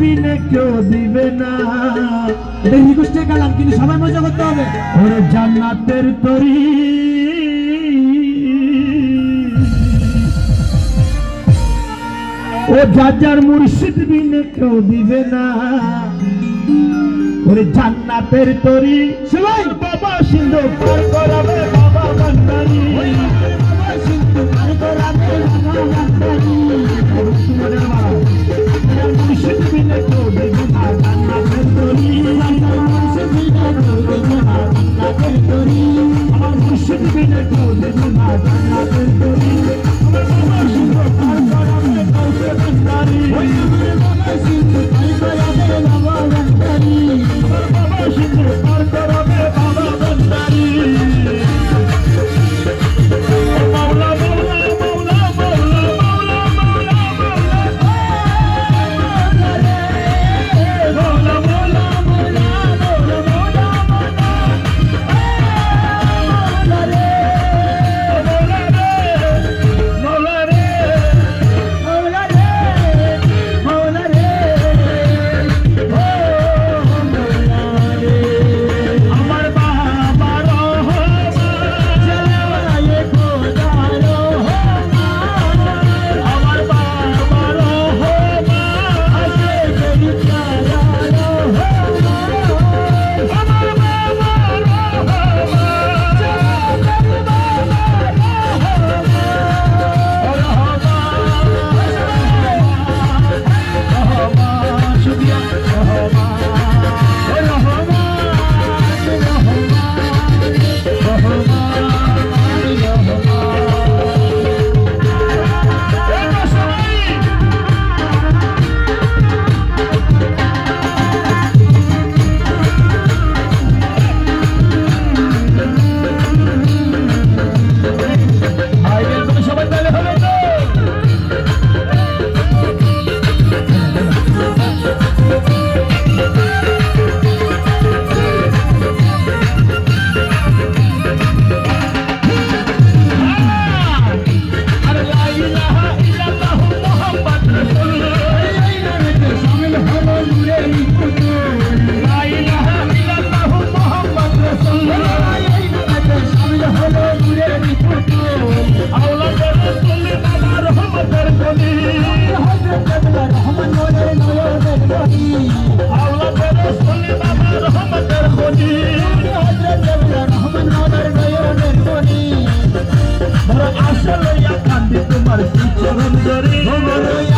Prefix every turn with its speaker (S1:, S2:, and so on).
S1: বিনে কেউ দিবে না।
S2: এটা রিকোয়েস্টে গেলাম কিন্তু সবাই মজা করতে হবে।
S1: ওরে জান্নাতের তরি। ও যার যার মুর্শিদ বিনে কেউ দিবে না। ওরে জান্নাতের তরি। সবাই। বাবা সিন্ধু পার করাবে বাবা বান্দারি বাবা সিন্ধু পার করাবে বাবা বান্দারি
S3: চলে কান্দি তোমার
S1: চরণ ধরে